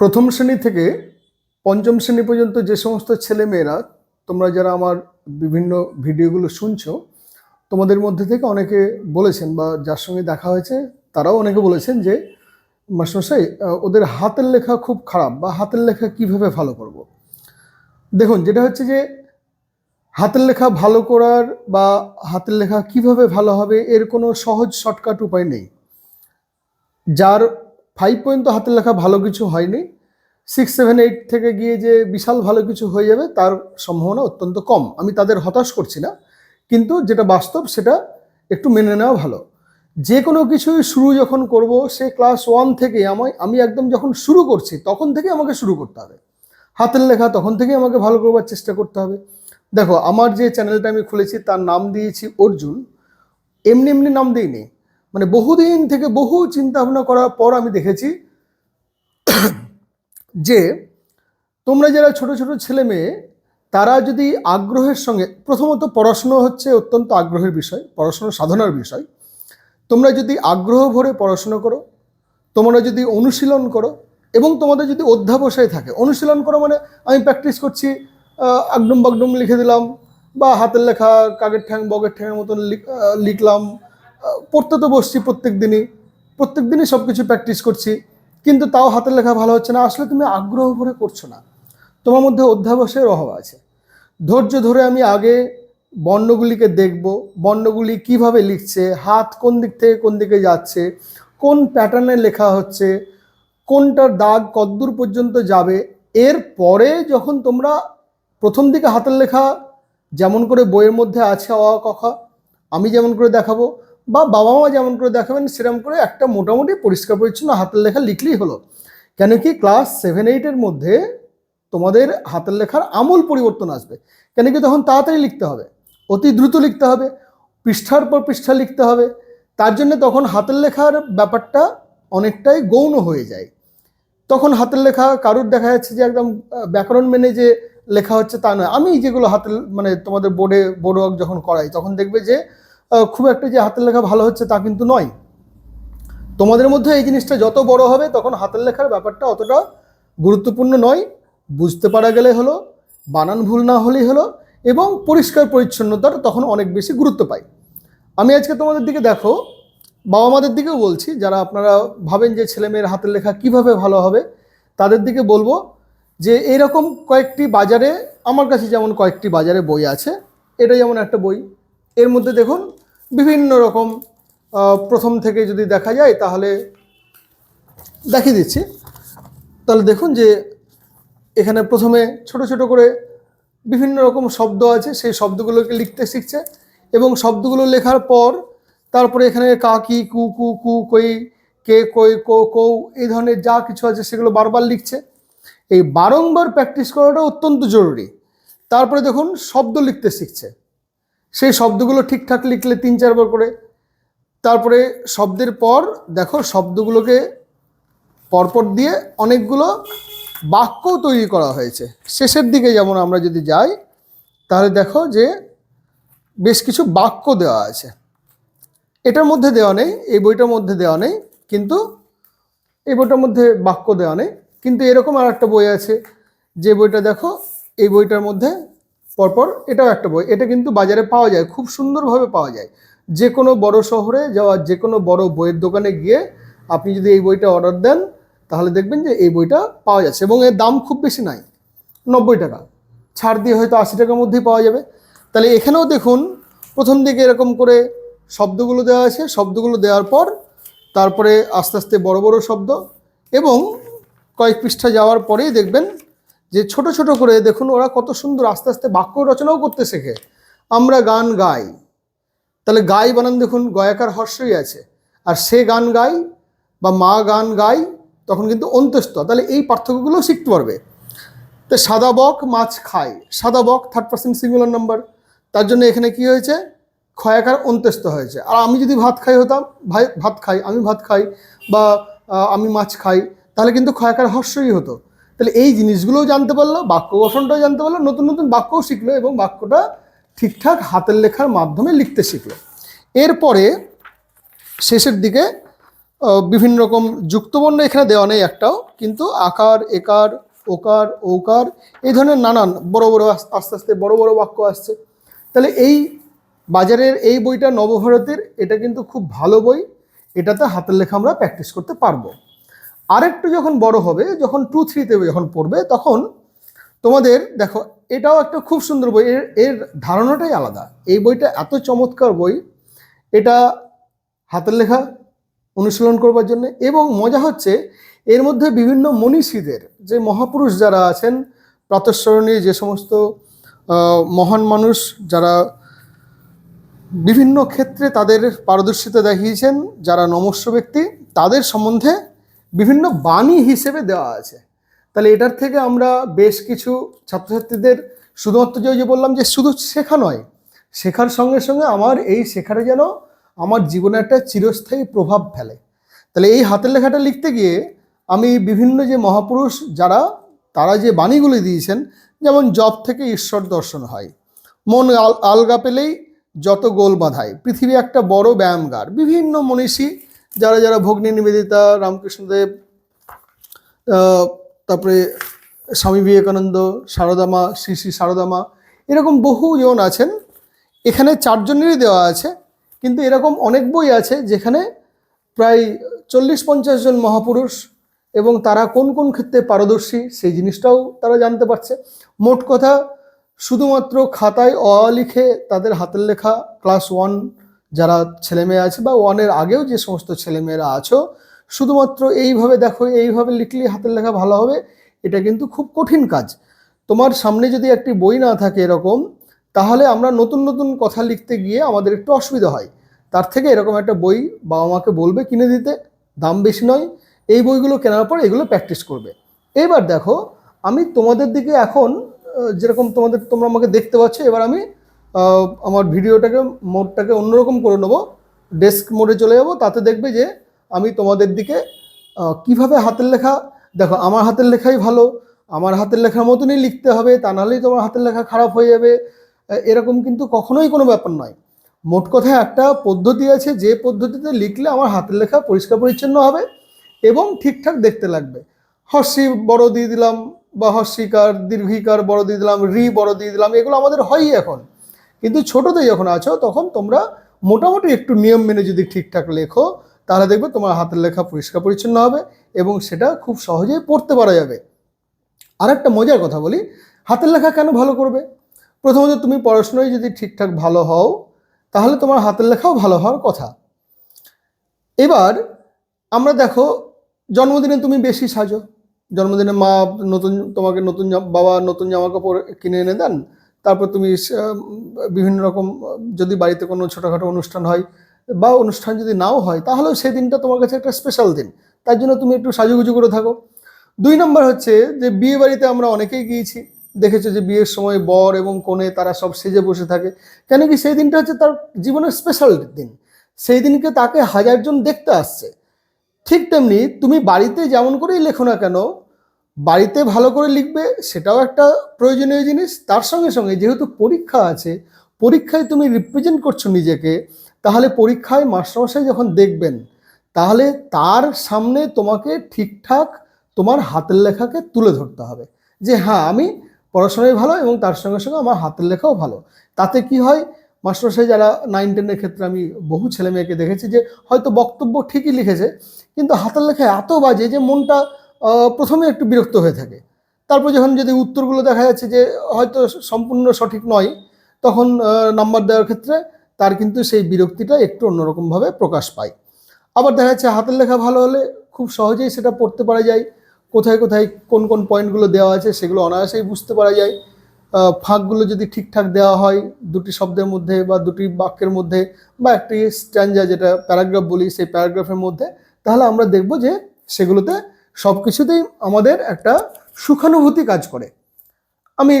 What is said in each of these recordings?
প্রথম শ্রেণি থেকে পঞ্চম শ্রেণি পর্যন্ত যে সমস্ত ছেলেমেয়েরা তোমরা যারা আমার বিভিন্ন ভিডিওগুলো শুনছো তোমাদের মধ্যে থেকে অনেকে বলেছেন বা যার সঙ্গে দেখা হয়েছে তারাও অনেকে বলেছেন যে মাস্টারমশাই আহ, ওদের হাতের লেখা খুব খারাপ বা হাতের লেখা কীভাবে ভালো করব। দেখুন যেটা হচ্ছে যে হাতের লেখা ভালো করার বা হাতের লেখা কীভাবে ভালো হবে এর কোনো সহজ শর্টকাট উপায় নেই যার ফাইভ পয়েন্ট তো হাতের লেখা ভালো কিছু হয়নি। সিক্স সেভেন এইট থেকে গিয়ে যে বিশাল ভালো কিছু হয়ে যাবে, তার সম্ভাবনা অত্যন্ত কম। আমি তাদের হতাশ করছি না, কিন্তু যেটা বাস্তব সেটা একটু মেনে নেওয়া ভালো। যে কোনো কিছুই শুরু যখন করব, সে ক্লাস ওয়ান থেকে আমায় আমি একদম যখন শুরু করছি, তখন থেকে আমাকে শুরু করতে হবে। হাতের লেখা তখন থেকেই আমাকে ভালো করবার চেষ্টা করতে হবে। দেখো, আমার যে চ্যানেলটা আমি খুলেছি, তার নাম দিয়েছি অর্জুন। এমনি এমনি নাম দিইনি। মানে বহুদিন থেকে বহু চিন্তা ভাবনা করার পর আমি দেখেছি যে তোমরা যারা ছোট ছোট ছেলে মেয়ে, তারা যদি আগ্রহের সঙ্গে, প্রথমত পড়াশুনো হচ্ছে অত্যন্ত আগ্রহের বিষয়, পড়াশুনো সাধনার বিষয়। তোমরা যদি আগ্রহ ভরে পড়াশুনো করো, তোমরা যদি অনুশীলন করো, এবং তোমাদের যদি অধ্যাবসায় থাকে, অনুশীলন করো মানে আমি প্র্যাকটিস করছি আগডুম বাগডুম লিখে দিলাম, বা হাতের লেখা কাগের ঠ্যাং, বগের ঠ্যাংয়ের মতন লিখ- লিখলাম পড়তে তো বসছি প্রত্যেক দিনই। প্রত্যেক দিনই সব কিছু প্র্যাকটিস করছি। কিন্তু তাও হাতের লেখা ভালো হচ্ছে না। আসলে তুমি আগ্রহ ভরে করছ না। তোমার মধ্যে অধ্যাবসায়ের অভাব আছে। ধৈর্য ধরে আমি আগে বর্ণগুলিকে দেখব। বর্ণগুলি কীভাবে লিখছে? হাত কোন দিক থেকে কোন দিকে যাচ্ছে? কোন প্যাটার্নে লেখা হচ্ছে? কোনটার দাগ কদ্দূর পর্যন্ত যাবে? এর পরে যখন তোমরা প্রথম দিকে হাতের লেখা যেমন করে বইয়ের মধ্যে আছে অ আ, ক খ আমি যেমন করে দেখাবো বা বাবা মা যেমন করে দেখাবেন সেরকম করে একটা মোটামুটি পরিষ্কার পরিচ্ছন্ন হাতের লেখা লিখলেই হলো। কেন কি ক্লাস সেভেন এইটের মধ্যে তোমাদের হাতের লেখার আমূল পরিবর্তন আসবে। কেন কি তখন তাড়াতাড়ি লিখতে হবে, অতি দ্রুত লিখতে হবে, পৃষ্ঠার পর পৃষ্ঠা লিখতে হবে। তার জন্য তখন হাতের লেখার ব্যাপারটা অনেকটাই গৌণ হয়ে যায়। তখন হাতের লেখা কারুর দেখা যাচ্ছে যে একদম ব্যাকরণ মেনে যে লেখা হচ্ছে তা নয়। আমি যেগুলো হাতের মানে তোমাদের বোর্ডে বোর্ড ওয়ার্ক যখন করাই, তখন দেখবে যে খুব একটা যে হাতের লেখা ভালো হচ্ছে তা কিন্তু নয়। তোমাদের মধ্যে এই জিনিসটা যত বড় হবে, তখন হাতের লেখার ব্যাপারটা অতটা গুরুত্বপূর্ণ নয়। বুঝতে পারা গেলে হলো, বানান ভুল না হলেই হলো, এবং পরিষ্কার পরিচ্ছন্নতার তখন অনেক বেশি গুরুত্ব পাই আমি আজকে তোমাদের দিকে দেখো, বাবা মাদের দিকেও বলছি, যারা আপনারা ভাবেন যে ছেলেমেয়ের হাতের লেখা কীভাবে ভালো হবে, তাদের দিকে বলব যে এরকম কয়েকটি বাজারে, আমার কাছে যেমন কয়েকটি বাজারে বই আছে এটা যেমন একটা বই। এর মধ্যে দেখুন বিভিন্ন রকম প্রথম থেকে যদি দেখা যায় তাহলে দেখিয়ে দিচ্ছি। তাহলে দেখুন যে এখানে প্রথমে ছোট ছোট করে বিভিন্ন রকম শব্দ আছে, সেই শব্দগুলোকে লিখতে শিখছে এবং শব্দগুলো লেখার পর তারপরে এখানে কা, কি, কু কু কু, কই, কে, কই, কো, কৌ এই ধরনের যা কিছু আছে সেগুলো বারবার লিখছে। এই বারংবার প্র্যাকটিস করাটা অত্যন্ত জরুরি। তারপরে দেখুন শব্দ লিখতে শিখছে। সেই শব্দগুলো ঠিকঠাক লিখলে তিন চারবার করে। তারপরে শব্দের পর, দেখো শব্দগুলোকে পরপর দিয়ে অনেকগুলো বাক্যও তৈরি করা হয়েছে। শেষের দিকে যেমন আমরা যদি যাই, তাহলে দেখো যে বেশ কিছু বাক্য দেওয়া আছে। এটার মধ্যে দেওয়া নেই, এই বইটার মধ্যে দেওয়া নেই, কিন্তু এই বইটার মধ্যে বাক্য দেওয়া নেই। কিন্তু এরকম আর একটা বই আছে, যে বইটা দেখো, এই বইটার মধ্যে পরপর এটাও একটা বই। এটা কিন্তু বাজারে পাওয়া যায়, খুব সুন্দরভাবে পাওয়া যায়। যে কোনো বড় শহরে যাওয়া যে কোনো বড় বইয়ের দোকানে গিয়ে আপনি যদি এই বইটা অর্ডার দেন, তাহলে দেখবেন যে এই বইটা পাওয়া যাচ্ছে এবং এর দাম খুব বেশি নাই, নব্বই টাকা। ছাড় দিয়ে হয়তো আশি টাকার মধ্যেই পাওয়া যাবে। তাহলে এখানেও দেখুন, প্রথম দিকে এরকম করে শব্দগুলো দেওয়া আছে। শব্দগুলো দেওয়ার পর তারপরে আস্তে আস্তে বড় বড় শব্দ এবং কয়েক পৃষ্ঠা যাওয়ার পরেই দেখবেন যে ছোট ছোট করে দেখুন, ওরা কত সুন্দর আস্তে আস্তে বাক্য রচনাও করতে শেখে। আমরা গান গাই। তাহলে গাই বানান দেখুন, গয়াকার হর্ষই আছে। আর সে গান গাই বা মা গান গাই, তখন কিন্তু অন্ত্যস্ত তাহলে এই পার্থক্যগুলো শিখতে পারবে। তো সাদা বক, মাছ খায় সাদা বক থার্ড পার্সেন্ট সিঙ্গুলার নাম্বার তার জন্য এখানে কি হয়েছে? ক্ষয়াকার অন্ত্যস্ত হয়েছে। আর আমি যদি ভাত খাই হতাম, ভাই, ভাত খাই, আমি ভাত খাই বা আমি মাছ খাই, তাহলে কিন্তু ক্ষয়াকার হর্ষই হতো। তাহলে এই জিনিসগুলোও জানতে পারল বাক্য গঠনটাও জানতে পারল, নতুন নতুন বাক্যও শিখলো এবং বাক্যটা ঠিকঠাক হাতের লেখার মাধ্যমে লিখতে শিখলো। এরপরে শেষের দিকে বিভিন্ন রকম যুক্তবর্ণ এখানে দেওয়া নেই একটাও, কিন্তু আকার, একার, ওকার, ঔকার, এই ধরনের নানান বড় বড় আস- আস্তে আস্তে বড় বড় বাক্য আসছে। তাহলে এই বাজারের এই বইটা নবভারতের, এটা কিন্তু খুব ভালো বই, এটাতে হাতের লেখা আমরা প্র্যাকটিস করতে পারব। আরেকটু যখন বড় হবে, যখন টু থ্রিতে যখন পড়বে, তখন তোমাদের, দেখো, এটাও একটা খুব সুন্দর বই। এর এর ধারণাটাই আলাদা। এই বইটা এত চমৎকার বই। এটা হাতের লেখা, অনুশীলন করবার জন্য। এবং মজা হচ্ছে, এর মধ্যে বিভিন্ন মনীষীদের, যে মহাপুরুষ যারা আছেন প্রাতঃস্মরণীয় যে সমস্ত মহান মানুষ যারা বিভিন্ন ক্ষেত্রে তাদের পারদর্শিতা দেখিয়েছেন, যারা নমস্য ব্যক্তি, তাদের সম্বন্ধে বিভিন্ন বাণী হিসেবে দেওয়া আছে। তাহলে এটার থেকে আমরা বেশ কিছু ছাত্রছাত্রীদের শুধুমাত্র যে বললাম যে শুধু শেখা নয়, শেখার সঙ্গে সঙ্গে আমার এই শেখাটা যেন আমার জীবনে একটা চিরস্থায়ী প্রভাব ফেলে। তাহলে এই হাতের লেখাটা লিখতে গিয়ে আমি বিভিন্ন যে মহাপুরুষ যারা, তারা যে বাণীগুলি দিয়েছেন, যেমন জব থেকে ঈশ্বর দর্শন হয়, মন আল- আলগা পেলেই যত গোল বাঁধায়, পৃথিবী একটা বড় ব্যায়ামগার, বিভিন্ন মনীষী যারা যারা ভগ্নী নিবেদিতা, রামকৃষ্ণদেব তারপরে স্বামী বিবেকানন্দ, সারদামা, শ্রী শ্রী সারদামা, এরকম বহু জন আছেন। এখানে চারজনেরই দেওয়া আছে, কিন্তু এরকম অনেক বই আছে যেখানে প্রায় চল্লিশ পঞ্চাশ জন মহাপুরুষ এবং তারা কোন কোন ক্ষেত্রে পারদর্শী সেই জিনিসটাও তারা জানতে পারছে। মোট কথা, শুধুমাত্র খাতায় অ লিখে তাদের হাতের লেখা, ক্লাস ওয়ান যারা ছেলেমেয়ে আছে বা ওয়ানের আগেও যে সমস্ত ছেলেমেয়েরা আছো, শুধুমাত্র এইভাবে দেখো, এইভাবে লিখলে হাতের লেখা ভালো হবে, এটা কিন্তু খুব কঠিন কাজ। তোমার সামনে যদি একটি বই না থাকে এরকম, তাহলে আমরা নতুন নতুন কথা লিখতে গিয়ে আমাদের একটু অসুবিধা হয়। তার থেকে এরকম একটা বই বাবা মাকে বলবে কিনে দিতে, দাম বেশি নয়, এই বইগুলো কেনার পর এগুলো প্র্যাকটিস করবে। এবার দেখো, আমি তোমাদের দিকে এখন যেরকম তোমাদের, তোমরা আমাকে দেখতে পাচ্ছ, এবার আমি আমার ভিডিওটাকে, মোডটাকে অন্যরকম করে নেব। ডেস্ক মোডে চলে যাব। তাতে দেখবে যে আমি তোমাদের দিকে কীভাবে হাতের লেখা, দেখো, আমার হাতের লেখাই ভালো। আমার হাতের লেখার মতনই লিখতে হবে। তা নাহলেই তোমার হাতের লেখা খারাপ হয়ে যাবে। এরকম কিন্তু কখনোই কোনো ব্যাপার নয়। মোট কথা একটা পদ্ধতি আছে। যে পদ্ধতিতে লিখলে আমার হাতের লেখা পরিষ্কার পরিচ্ছন্ন হবে এবং ঠিকঠাক দেখতে লাগবে। হর্ষি বড় দিয়ে দিলাম বা হর্ষিকার, দীর্ঘিকার বড় দিয়ে দিলাম, রি বড় দিয়ে দিলাম, এগুলো আমাদের হয়ই এখন। কিন্তু ছোটতে যখন আছো, তখন তোমরা মোটামুটি একটু নিয়ম মেনে যদি ঠিকঠাক লেখো, তাহলে দেখবে তোমার হাতের লেখা পরিষ্কার পরিচ্ছন্ন হবে এবং সেটা খুব সহজেই পড়তে পারা যাবে। আর একটা মজার কথা বলি, হাতের লেখা কেন ভালো করবে? প্রথমত তুমি পড়াশোনায় যদি ঠিকঠাক ভালো হও, তাহলে তোমার হাতের লেখাও ভালো হওয়ার কথা। এবার আমরা দেখো, জন্মদিনে তুমি বেশি সাজো। জন্মদিনে মা নতুন, তোমাকে নতুন বাবা নতুন জামা কাপড় কিনে এনে দেন তারপর তুমি বিভিন্ন রকম, যদি বাড়িতে কোনো ছোটোখাটো অনুষ্ঠান হয় বা অনুষ্ঠান যদি নাও হয়, তাহলেও সেই দিনটা তোমার কাছে একটা স্পেশাল দিন। তার জন্য তুমি একটু সাজুগুজু করে থাকো। দুই নম্বর হচ্ছে যে, বিয়ে বাড়িতে আমরা অনেকেই গিয়েছি। দেখেছ যে, বিয়ের সময় বর এবং কনে তারা সব সেজে বসে থাকে। কেন কি সেই দিনটা হচ্ছে তার জীবনের স্পেশাল দিন। সেই দিনকে তাকে হাজারজন দেখতে আসছে। ঠিক তেমনি তুমি বাড়িতে যেমন করেই লেখো না কেন বাড়িতে ভালো করে লিখবে, সেটাও একটা প্রয়োজনীয় জিনিস। তার সঙ্গে সঙ্গে যেহেতু পরীক্ষা আছে, পরীক্ষায় তুমি রিপ্রেজেন্ট করছ নিজেকে, তাহলে পরীক্ষায় মাস্টারমশাই যখন দেখবেন, তাহলে তার সামনে তোমাকে ঠিকঠাক তোমার হাতের লেখাকে তুলে ধরতে হবে। যে হ্যাঁ আমি পড়াশোনায় ভালো এবং তার সঙ্গে সঙ্গে আমার হাতের লেখাও ভালো। তাতে কি হয়, মাস্টারমশাই যারা নাইন টেনের ক্ষেত্রে আমি বহু ছেলে মেয়েকে দেখেছি যে হয়তো বক্তব্য ঠিকই লিখেছে, কিন্তু হাতের লেখা এত বাজে যে মনটা প্রথমে একটু বিরক্ত হয়ে থাকে। তারপর যখন যদি উত্তরগুলো দেখা যাচ্ছে যে হয়তো সম্পূর্ণ সঠিক নয়, তখন নাম্বার দেওয়ার ক্ষেত্রে তার কিন্তু সেই বিরক্তিটা একটু অন্যরকমভাবে প্রকাশ পায়। আবার দেখা যাচ্ছে হাতের লেখা ভালো হলে খুব সহজেই সেটা পড়তে পারা যায়। কোথায় কোথায় কোন কোন পয়েন্টগুলো দেওয়া আছে সেগুলো অনায়াসেই বুঝতে পারা যায়। ফাঁকগুলো যদি ঠিকঠাক দেওয়া হয়, দুটি শব্দের মধ্যে বা দুটি বাক্যের মধ্যে বা একটি স্ট্যান্ডা যেটা প্যারাগ্রাফ বলি, সেই প্যারাগ্রাফের মধ্যে, তাহলে আমরা দেখব যে সেগুলোতে সব কিছুতেই আমাদের একটা সুখানুভূতি কাজ করে। আমি,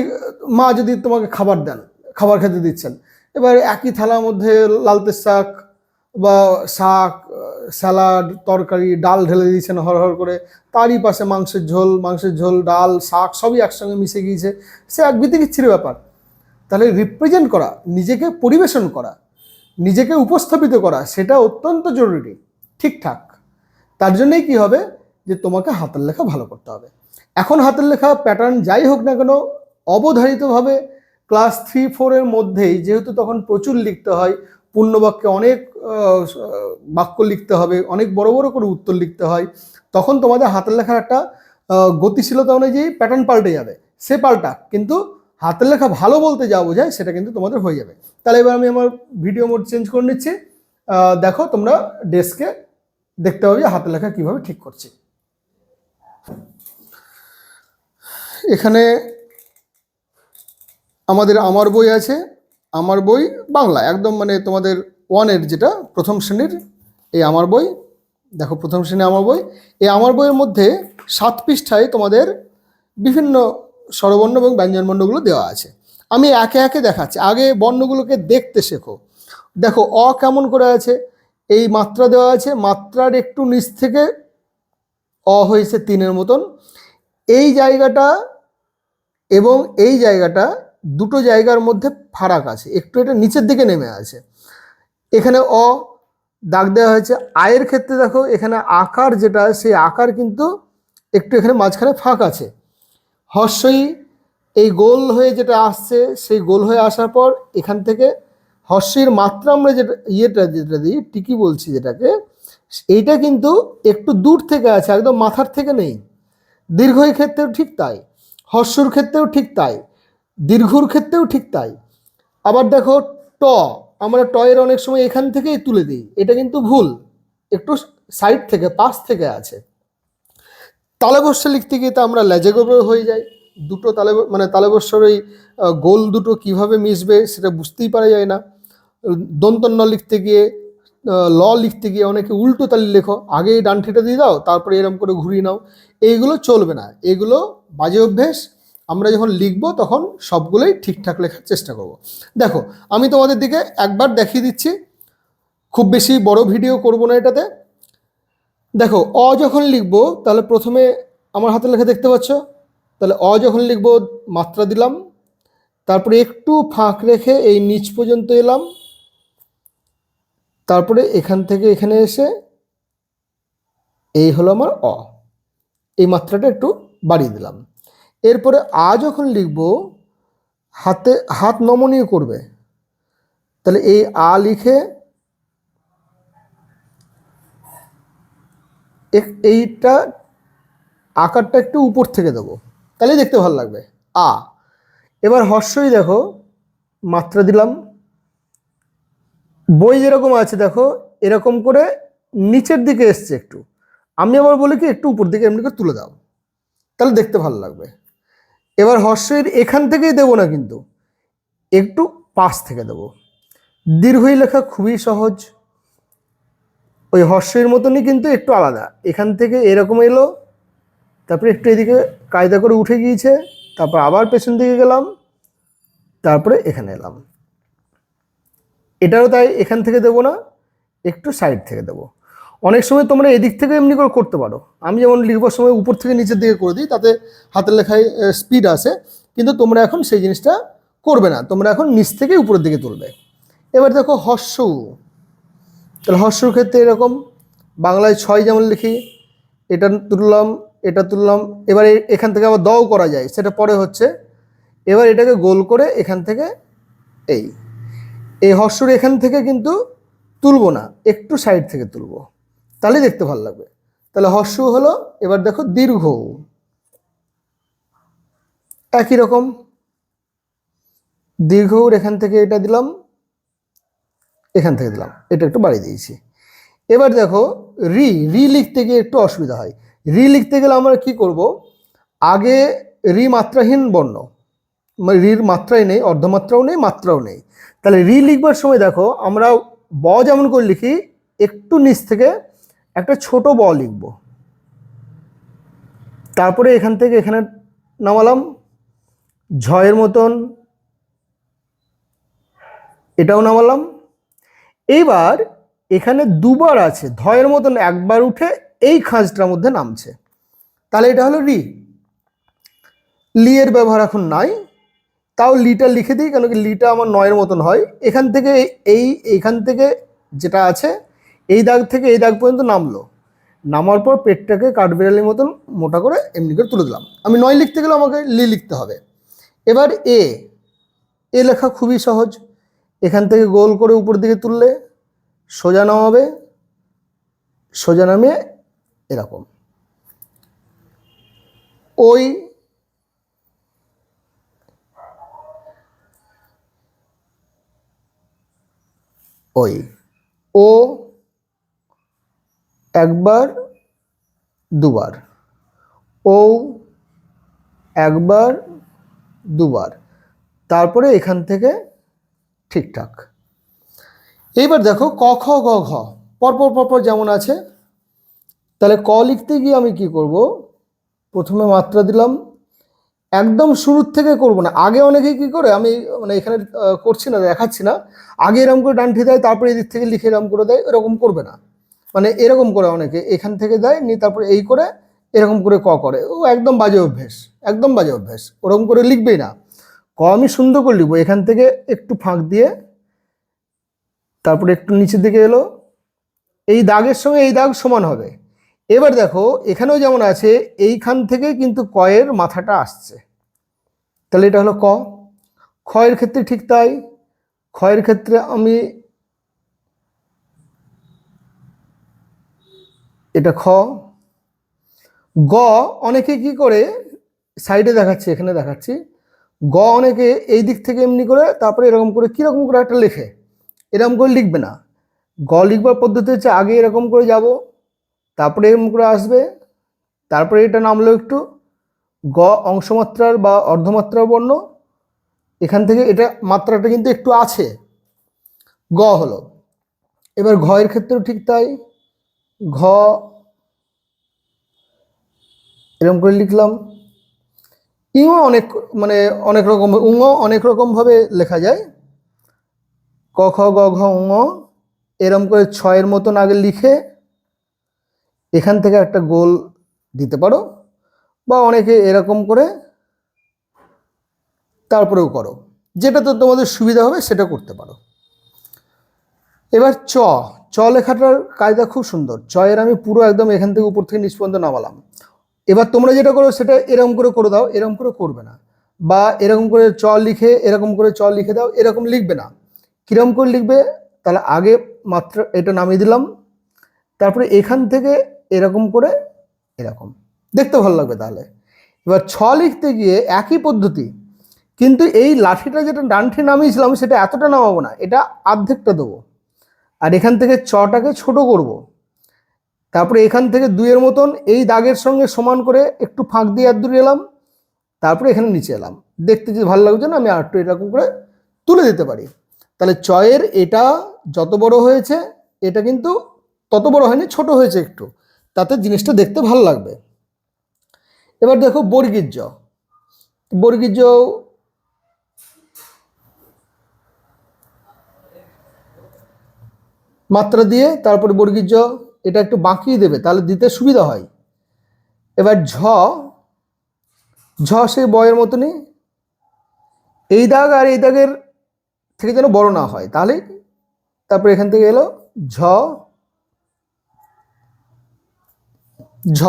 মা যদি তোমাকে খাবার দেন, খাবার খেতে দিচ্ছেন, এবার একই থালার মধ্যে লালতের শাক বা শাক, স্যালাড, তরকারি, ডাল ঢেলে দিয়েছেন হর হর করে, তারই পাশে মাংসের ঝোল মাংসের ঝোল, ডাল, শাক, সবই একসঙ্গে মিশে গিয়েছে। সে এক বিতিকিচ্ছির ব্যাপার। তাহলে রিপ্রেজেন্ট করা, নিজেকে পরিবেশন করা, নিজেকে উপস্থাপিত করা, সেটা অত্যন্ত জরুরি, ঠিকঠাক। তার জন্যই কি হবে? যে তোমাকে হাতের লেখা ভালো করতে হবে। এখন হাতের লেখা প্যাটার্ন যাই হোক না কেন, অবধারিতভাবে ক্লাস থ্রি ফোরের মধ্যেই যেহেতু তখন প্রচুর লিখতে হয়, পূর্ণবাক্যে অনেক বাক্য লিখতে হবে, অনেক বড় বড় করে উত্তর লিখতে হয়, তখন তোমাদের হাতের লেখার একটা গতিশীলতা অনুযায়ী প্যাটার্ন পাল্টে যাবে। সে পাল্টা, কিন্তু হাতের লেখা ভালো বলতে যা বোঝায় সেটা কিন্তু তোমাদের হয়ে যাবে। তাহলে এবার আমি আমার ভিডিও মোড চেঞ্জ করে নিচ্ছি। দেখো তোমরা ডেস্কে দেখতে পাবে হাতের লেখা কীভাবে ঠিক করছি। এখানে আমাদের আমার বই আছে, আমার বই বাংলা, একদম মানে তোমাদের ওয়ানের যেটা প্রথম শ্রেণির এই আমার বই, দেখো প্রথম শ্রেণি আমার বই, এই আমার বইয়ের মধ্যে সাত পৃষ্ঠায় তোমাদের বিভিন্ন স্বরবর্ণ এবং ব্যঞ্জনবর্ণগুলো দেওয়া আছে। আমি একে একে দেখাচ্ছি, আগে বর্ণগুলোকে দেখতে শেখো। দেখো অ কেমন করে আছে, এই মাত্রা দেওয়া আছে, মাত্রার একটু নিচ থেকে অ হয়েছে তিনের মতন এই জায়গাটা এবং এই জায়গাটা দুটো জায়গার মধ্যে ফারাক আছে। একটু এটা নিচের দিকে নেমে আছে। এখানে অ দাগ দেওয়া হয়েছে। আয়ের ক্ষেত্রে দেখো, এখানে আকার যেটা, সেই আকার কিন্তু একটু এখানে মাঝখানে ফাঁক আছে। হর্ষই এই গোল হয়ে যেটা আসছে, সেই গোল হয়ে আসার পর এখান থেকে হর্ষের মাত্রা আমরা যেটা, ইয়েটা যেটা দিই, টিকি বলছি যেটাকে, এইটা কিন্তু একটু দূর থেকে আছে, একদম মাথার থেকে নেই। দীর্ঘই ক্ষেত্রেও ঠিক তাই, হর্ষর ক্ষেত্রেও ঠিক তাই, দীর্ঘর ক্ষেত্রেও ঠিক তাই। আবার দেখো ট, আমরা ট এর অনেক সময় এখান থেকেই তুলে দিই, এটা কিন্তু ভুল, একটু সাইড থেকে, পাশ থেকে আছে। তালেবস্য লিখতে গিয়ে তো আমরা লেজে গোবরে হয়ে যাই, দুটো তালে মানে তালেবস্যর ওই গোল দুটো কীভাবে মিশবে সেটা বুঝতেই পারা যায় না। দন্তন্য লিখতে গিয়ে ল লিখতে গিয়ে অনেকে উল্টো তালি লেখো আগে এই ডানঠিটা দিয়ে দাও, তারপরে এরকম করে ঘুরিয়ে নাও। এইগুলো চলবে না। এগুলো বাজে অভ্যেস। আমরা যখন লিখব তখন সবগুলোই ঠিকঠাক লেখার চেষ্টা করব। দেখো, আমি তোমাদের দিকে একবার দেখিয়ে দিচ্ছি। খুব বেশি বড় ভিডিও করব না এটাতে। দেখো, অ যখন লিখব, তাহলে প্রথমে আমার হাতে লেখা দেখতে পাচ্ছ? তাহলে অ যখন লিখব, মাত্রা দিলাম। তারপরে একটু ফাঁক রেখে এই নিচ পর্যন্ত এলাম। তারপরে এখান থেকে এখানে এসে এই হলো আমার অ। এই মাত্রাটা একটু বাড়িয়ে দিলাম। এরপরে আ যখন লিখব, হাতে, হাত নমনীয় করবে, তাহলে এই আ লিখে এইটা আকারটা একটু উপর থেকে দেবো। তাহলে দেখতে ভালো লাগবে। আ। এবার হর্ষই দেখো, মাত্রা দিলাম। বই যেরকম আছে দেখো, এরকম করে নিচের দিকে এসছে একটু। আমি আবার বলি কি, একটু উপর দিকে এমনি করে তুলে দাও। তাহলে দেখতে ভালো লাগবে। এবার হর্ষের এখান থেকেই দেবো না কিন্তু, একটু পাশ থেকে দেবো। দীর্ঘই লেখা খুবই সহজ। ওই হর্ষের মতনই কিন্তু একটু আলাদা। এখান থেকে এরকম এলো, তারপরে একটু এদিকে কায়দা করে উঠে গিয়েছে, তারপর আবার পেছন দিকে গেলাম, তারপরে এখানে এলাম। এটারও তাই এখান থেকে দেবো না, একটু সাইড থেকে দেবো। অনেক সময় তোমরা এদিক থেকে এমনি করে করতে পারো। আমি যেমন লিখবার সময় উপর থেকে নিচের দিকে করে দিই, তাতে হাতের লেখায় স্পিড আসে, কিন্তু তোমরা এখন সেই জিনিসটা করবে না। তোমরা এখন নিচ থেকে উপরের দিকে তুলবে। এবার দেখো হর্ষ। তাহলে হর্ষর ক্ষেত্রে এরকম, বাংলায় ছয় যেমন লিখি, এটা তুললাম এটা তুললাম, এবার এখান থেকে আবার দও করা যায়, সেটা পরে হচ্ছে। এবার এটাকে গোল করে এখান থেকে এই। এই হর্ষর এখান থেকে কিন্তু তুলবো না, একটু সাইড থেকে তুলবো। তাহলে দেখতে ভালো লাগবে। তাহলে হর্ষ হলো, এবার দেখো দীর্ঘ। একই রকম। দীর্ঘর এখান থেকে এটা দিলাম, এখান থেকে দিলাম। এটা একটু বাড়িয়ে দিয়েছি। এবার দেখো, রি রি লিখতে গিয়ে একটু অসুবিধা হয়। রি লিখতে গেলে আমরা কি করব? আগে রি মাত্রাহীন বর্ণ মানে রির মাত্রাই নেই, অর্ধমাত্রাও নেই, মাত্রাও নেই। তাহলে রি লিখবার সময় দেখো, আমরা ব যেমন করে লিখি, একটু নিচ থেকে একটা ছোট ব লিখব। তারপরে এখান থেকে এখানে নামালাম, ঝয়ের মতন, এটাও নামালাম। এইবার এখানে দুবার আছে, ধয়ের মতন একবার উঠে এই খাঁজটার মধ্যে নামছে। তাহলে এটা হলো রি লি এর ব্যবহার এখন নাই। তাও লিটা লিখে দিই, কেন কি লিটা আমার নয়ের মতন হয়। এখান থেকে এই, এইখান থেকে যেটা আছে, এই দাগ থেকে এই দাগ পর্যন্ত নামলো। নামার পর পেটটাকে কাঠবিড়ালির মতন মোটা করে এমনি করে তুলে দিলাম। আমি নয় লিখতে গেলে আমাকে লি লিখতে হবে। এবার এ এ লেখা খুবই সহজ। এখান থেকে গোল করে উপর দিকে তুললে সোজা নামাবে সোজা নামিয়ে এরকম। ওই ওই। ও একবার, দুবার। ও একবার, দুবার। তারপরে এখান থেকে ঠিকঠাক। এইবার দেখো ক, খ, গ, ঘ। পরপর পরপর যেমন আছে, তাহলে ক লিখতে গিয়ে আমি কি করব? প্রথমে মাত্রা দিলাম একদম শুরুর থেকে করব না। আগে অনেকেই কি করে, আমি মানে এখানে করছি না, দেখাচ্ছি না। আগে এরকম করে ডান্ঠি দেয়, তারপরে এদিক থেকে লিখে এরকম করে দেয়, এরকম করবে না। মানে এরকম করে অনেকে, এখান থেকে দেয়, নিয়ে তারপরে এই করে, এরকম করে ক করে। ও একদম বাজে অভ্যেস, একদম বাজে অভ্যেস, ওরকম করে লিখবেই না। ক আমি সুন্দর করে লিখব, এখান থেকে একটু ফাঁক দিয়ে, তারপরে একটু নিচের দিকে এলো, এই দাগের সঙ্গে এই দাগ সমান হবে। এবার দেখো, এখানেও যেমন আছে, এইখান থেকে কিন্তু কয়ের মাথাটা আসছে। তাহলে এটা হলো ক। ক্ষয়ের ক্ষেত্রে ঠিক তাই। ক্ষয়ের ক্ষেত্রে আমি এটা খ। গ অনেকে কি করে, সাইডে দেখাচ্ছি, এখানে দেখাচ্ছি। গ অনেকে এই দিক থেকে এমনি করে, তারপরে এরকম করে, কীরকম করে একটা লেখে। এরকম করে লিখবে না। গ লিখবার পদ্ধতি হচ্ছে, আগে এরকম করে যাব। তারপরে এরকম করে আসবে, তারপরে এটা নামলো একটু গ অংশমাত্রার বা অর্ধমাত্রার বর্ণ। এখান থেকে এটা মাত্রাটা কিন্তু একটু আছে, গ হলো। এবার ঘয়ের ক্ষেত্রেও ঠিক তাই, ঘ এরকম করে লিখলাম। ইংও অনেক মানে অনেক রকম উঙ অনেক রকমভাবে লেখা যায়। ক খ গ ঘ উঙ এরম করে ছয়ের মতন আগে লিখে এখান থেকে একটা গোল দিতে পারো বা অনেকে এরকম করে তারপরেও করো। যেটা তো তোমাদের সুবিধা হবে সেটা করতে পারো। এবার চ। চ লেখাটার কায়দা খুব সুন্দর। চয়ের আমি পুরো একদম এখান থেকে উপর থেকে পর্যন্ত নামালাম। এবার তোমরা যেটা করো সেটা এরকম করে করে দাও, এরকম করে করবে না। বা এরকম করে চ লিখে, এরকম করে চ লিখে দাও, এরকম লিখবে না। কীরকম করে লিখবে? তাহলে আগে মাত্র এটা নামিয়ে দিলাম। তারপরে এখান থেকে এরকম করে এরকম। দেখতে ভালো লাগবে তাহলে। এবার ছ লিখতে গিয়ে একই পদ্ধতি, কিন্তু এই লাঠিটা যেটা ডানঠে নামিয়েছিলাম সেটা এতটা নামাবো না, এটা অর্ধেকটা দেবো। আর এখান থেকে চটাকে ছোট করব। তারপরে এখান থেকে দুইয়ের মতন এই দাগের সঙ্গে সমান করে একটু ফাঁক দিয়ে আর দূরে এলাম, তারপরে এখানে নিচে এলাম। দেখতে যদি ভালো লাগছে না আমি আর একটু এরকম করে তুলে দিতে পারি। তাহলে চয়ের এটা যত বড় হয়েছে, এটা কিন্তু তত বড় হয়নি, ছোট হয়েছে একটু। তাতে জিনিসটা দেখতে ভালো লাগবে। এবার দেখো বর্গীর জ বর্গীর জ মাত্রা দিয়ে তারপরে বর্গীর জ এটা একটু বাঁকিয়ে দেবে, তাহলে দিতে সুবিধা হয়। এবার ঝ। ঝ সেই বয়ের মতনই। এই দাগ আর এই দাগের থেকে যেন বড় না হয়। তাহলে তারপরে এখান থেকে এলো ঝ। ঝ।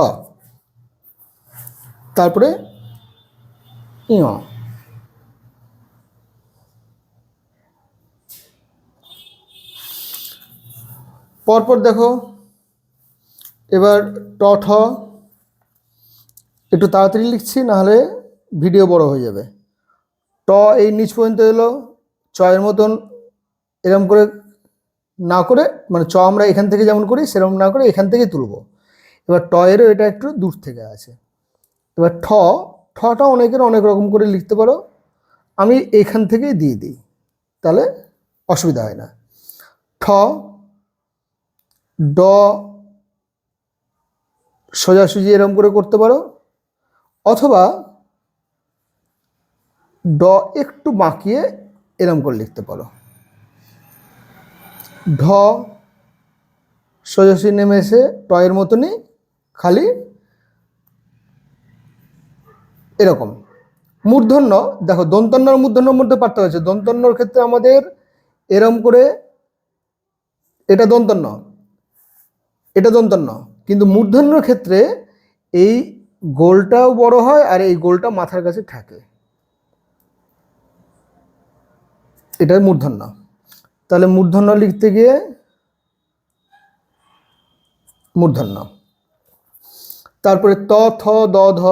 তারপরে ইয় পরপর দেখো, এবার ট, ঠ। একটু তাড়াতাড়ি লিখছি, নাহলে ভিডিও বড় হয়ে যাবে। ট এই নিচ পর্যন্ত এলো চয়ের মতন এরম করে না করে মানে চ আমরা এখান থেকে যেমন করি সেরকম না করে এখান থেকেই তুলব। এবার টয়েরও এটা একটু দূর থেকে আছে। এবার ঠ, ঠটা অনেকের অনেক রকম করে লিখতে পারো। আমি এখান থেকেই দিয়ে দিই, তাহলে অসুবিধা হয় না। ঠ, ড, সোজাসুজি এরকম করে করতে পারো। অথবা ড একটু বাঁকিয়ে এরম করে লিখতে পারো। ঢ, সোজাসুজি নেমে এসে টয়ের মতনই খালি এরকম। মূর্ধন্য, দেখো দন্তন্য মূর্ধন্যর মধ্যে পার্থক্য আছে। দন্তন্যর ক্ষেত্রে আমাদের এরম করে এটা দন্তন্য এটা দন্তন্য। কিন্তু মূর্ধন্যর ক্ষেত্রে এই গোলটাও বড় হয় আর এই গোলটা মাথার কাছে থাকে। এটা মূর্ধন্য। তাহলে মূর্ধন্য লিখতে গিয়ে মূর্ধন্য। তারপরে ত, থ, দ, ধ।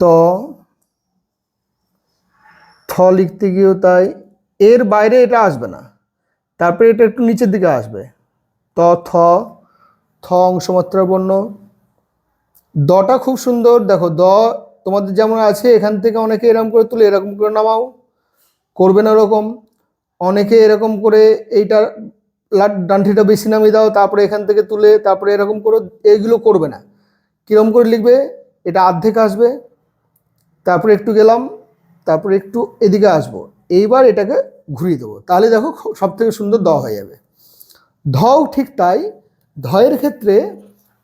ত। থ লিখতে গিয়েও তাই। এর বাইরে এটা আসবে না। তারপরে এটা একটু নিচের দিকে আসবে। ত, থ। থ অংশমাত্রা বর্ণ। দটা খুব সুন্দর। দেখো, দ তোমাদের যেমন আছে, এখান থেকে অনেকে এরকম করে তুলে এরকম করে নামাও। করবে না ওরকম। অনেকে এরকম করে এইটা ডান্ঠিটা বেশি নামিয়ে দাও, তারপরে এখান থেকে তুলে তারপরে এরকম করে এইগুলো করবে না। কীরকম করে লিখবে? এটা আর্ধেক আসবে, তারপরে একটু গেলাম, তারপরে একটু এদিকে আসব। এইবার এটাকে ঘুরিয়ে দেবো। তাহলে দেখো সব থেকে সুন্দর দ হয়ে যাবে। ধও ঠিক তাই, ধয়ের ক্ষেত্রে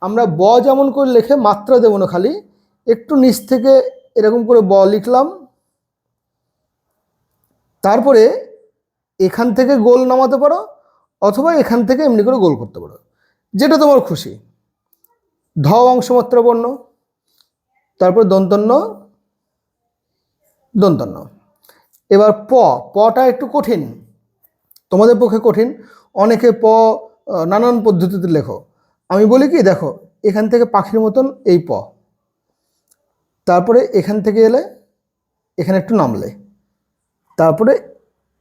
আমরা ব যেমন করে লিখে মাত্রা দেবো না খালি, একটু নিচ থেকে এরকম করে ব লিখলাম, তারপরে এখান থেকে গোল নামাতে পারো অথবা এখান থেকে এমনি করে গোল করতে পারো। যেটা তোমার খুশি। ধ অংশমাত্রা বর্ণ, তারপর দন্তন্য দন্তন্য। এবার প, পটা একটু কঠিন। তোমাদের পক্ষে কঠিন। অনেকে প নানান পদ্ধতিতে লেখো। আমি বলি কি, দেখো, এখান থেকে পাখির মতন এই প। তারপরে এখান থেকে এলে, এখানে একটু নামলে। তারপরে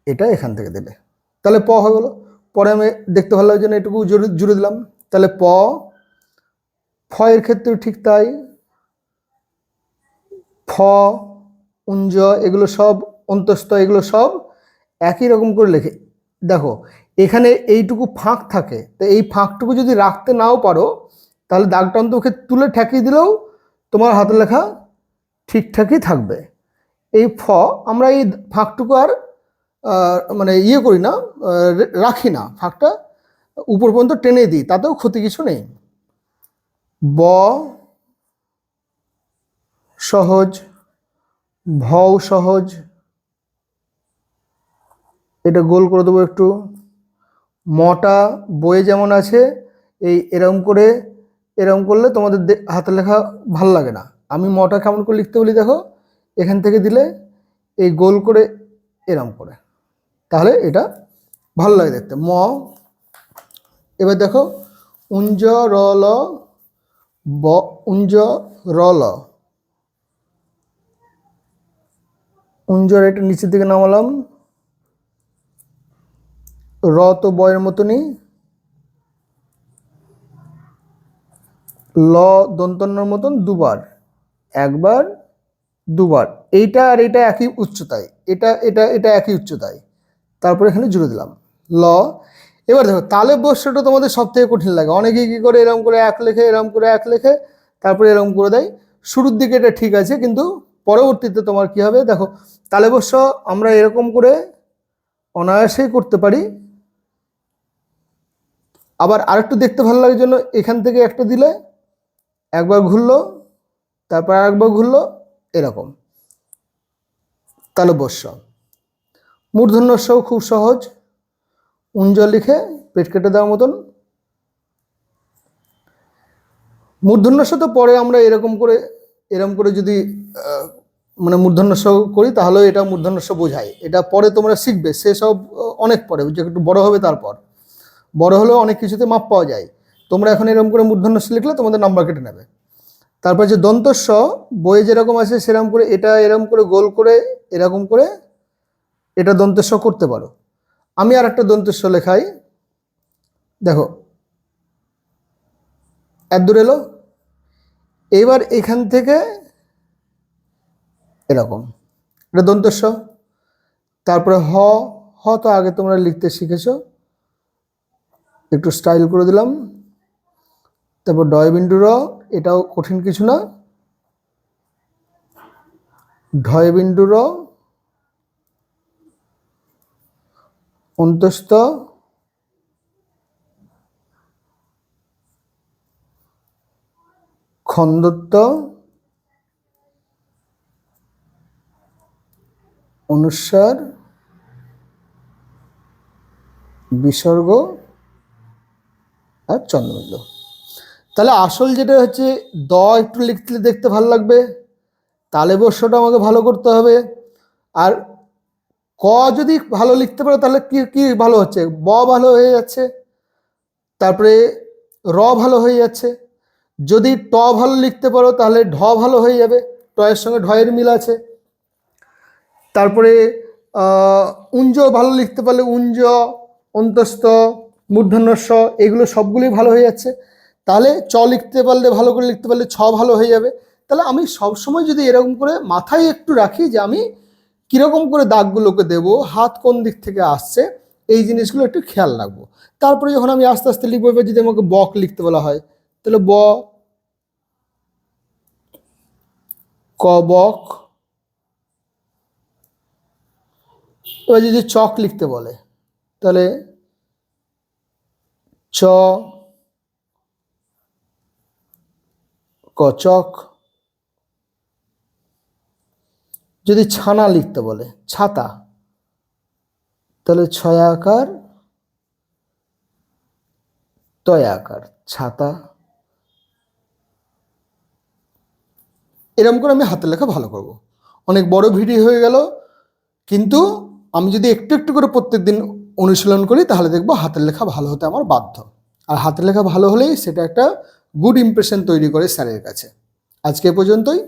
এটা এখান থেকে দিলে তাহলে প হয়ে গেলো। পরে আমি দেখতে ভালো লাগে এটুকু জুড়ে জুড়ে দিলাম। তাহলে প ফ এর ক্ষেত্রেও ঠিক তাই। ফ, উঞ্জ, এগুলো সব, অন্তস্থ, এগুলো সব একই রকম করে লেখে। দেখো, এখানে এইটুকু ফাঁক থাকে, তো এই ফাঁকটুকু যদি রাখতে নাও পারো, তাহলে দাগটা অন্তকে তুলে ঠেকিয়ে দিলেও তোমার হাতের লেখা ঠিকঠাকই থাকবে। এই ফ, আমরা এই ফাঁকটুকু আর মানে ইয়ে করি না রাখি না, ফাঁকটা উপর পর্যন্ত টেনে দিই, তাতেও ক্ষতি কিছু নেই। ব, সহজ, ভও সহজ, এটা গোল করে দেবো একটু। মটা, বইয়ে যেমন আছে, এই এরম করে, এরম করলে তোমাদের দে- হাতে লেখা ভালো লাগে না। আমি মটা কেমন করে লিখতে বলি দেখো, এখান থেকে দিলে এই গোল করে এরম করে। তাহলে এটা ভালো লাগে দেখতে। ম। এবার দেখো উঞ্জ র ল ব উঞ্জ র ল উঞ্জর এটা নিচের দিকে নামালাম। র তো বয়ের মতনই। ল দন্তন্যর মতন দুবার, একবার, দুবার। এইটা আর এটা একই উচ্চতায়। এটা এটা এটা একই উচ্চতায়। তারপরে এখানে জুড়ে দিলাম। ল, এবার দেখো তালে বস্যটা তোমাদের সব থেকে কঠিন লাগে। অনেকেই কী করে এরকম করে এক লেখে, এরকম করে এক লেখে, তারপরে এরকম করে দেয়। শুরুর দিকে এটা ঠিক আছে, কিন্তু পরবর্তীতে তোমার কি হবে? দেখো তালে বস্য আমরা এরকম করে অনায়াসেই করতে পারি। আবার আরেকটু দেখতে ভালো লাগার জন্য এখান থেকে একটা দিলে, একবার ঘুরলো, তারপর আরেকবার ঘুরলো, এরকম। তালবস্য মূর্ধন্যস্যও খুব সহজ। উঞ্জ লিখে পেট কেটে দেওয়ার মতন। মূর্ধন্য মূর্ধন্যস্য তো পরে আমরা এরকম করে এরকম করে যদি মানে মূর্ধন্যস্য করি তাহলেও এটা মূর্ধন্য মূর্ধন্যস্য বোঝায়। এটা পরে তোমরা শিখবে সেসব অনেক পরে যে একটু বড় হবে তারপর। বড় হলেও অনেক কিছুতে মাপ পাওয়া যায়। তোমরা এখন এরকম করে মূর্ধন্য মূর্ধন্যস্য লিখলে তোমাদের নাম্বার কেটে নেবে। তারপর যে দন্তস্ব, বইয়ে যেরকম আছে সেরকম করে, এটা এরকম করে গোল করে, এরকম করে এটা দন্তস্ব করতে পারো। আমি আর একটা দন্তস্ব লেখাই। দেখো। এত দূর এলো। এবার এখান থেকে এরকম। এটা দন্তস্ব তারপরে হ। হ তো আগে তোমরা লিখতে শিখেছ। একটু স্টাইল করে দিলাম। তারপর ডয় বিন্দু র। এটাও কঠিন কিছু না। ঢয় বিন্দু র। অন্তস্থ খন্দত্ব অনুস্বার বিসর্গ? আর চন্দ্রবিন্দু তাহলে আসল যেটা হচ্ছে, দ একটু লিখতে দেখতে ভালো লাগবে। তালে বর্ষটা আমাকে ভালো করতে হবে। আর ক যদি ভালো লিখতে পারো, তাহলে কি কি ভালো হচ্ছে? ব ভালো হয়ে যাচ্ছে, তারপরে র ভালো হয়ে যাচ্ছে। যদি ট ভালো লিখতে পারো, তাহলে ঢ ভালো হয়ে যাবে। টয়ের সঙ্গে ঢয়ের মিল আছে। তারপরে উঞ্জ ভালো লিখতে পারলে উঞ্জ, অন্তস্থ, মূর্ধন্যস্ব, এগুলো সবগুলোই ভালো হয়ে যাচ্ছে। তাহলে চ লিখতে পারলে, ভালো করে লিখতে পারলে ছ ভালো হয়ে যাবে। তাহলে আমি সবসময় যদি এরকম করে মাথায় একটু রাখি যে আমি কীরকম করে দাগগুলোকে দেব, হাত কোন দিক থেকে আসছে, এই জিনিসগুলো একটু খেয়াল রাখব। তারপরে যখন আমি আস্তে আস্তে লিখব, এবার যদি আমাকে বক লিখতে বলা হয়, তাহলে ব, ক বক, এবার যদি চক লিখতে বলে, তাহলে চ কচক যদি ছানা লিখতে বলে, ছাতা, তাহলে ছয়াকার তয়াকার ছাতা। এরকম করে আমি হাতের লেখা ভালো করব। অনেক বড় ভিডিও হয়ে গেল, কিন্তু আমি যদি একটু একটু করে প্রত্যেক দিন অনুশীলন করি, তাহলে দেখব হাতের লেখা ভালো হতে আমার বাধ্য। আর হাতের লেখা ভালো হলেই সেটা একটা গুড ইমপ্রেশন তৈরি করে স্যারের কাছে। আজকে পর্যন্তই।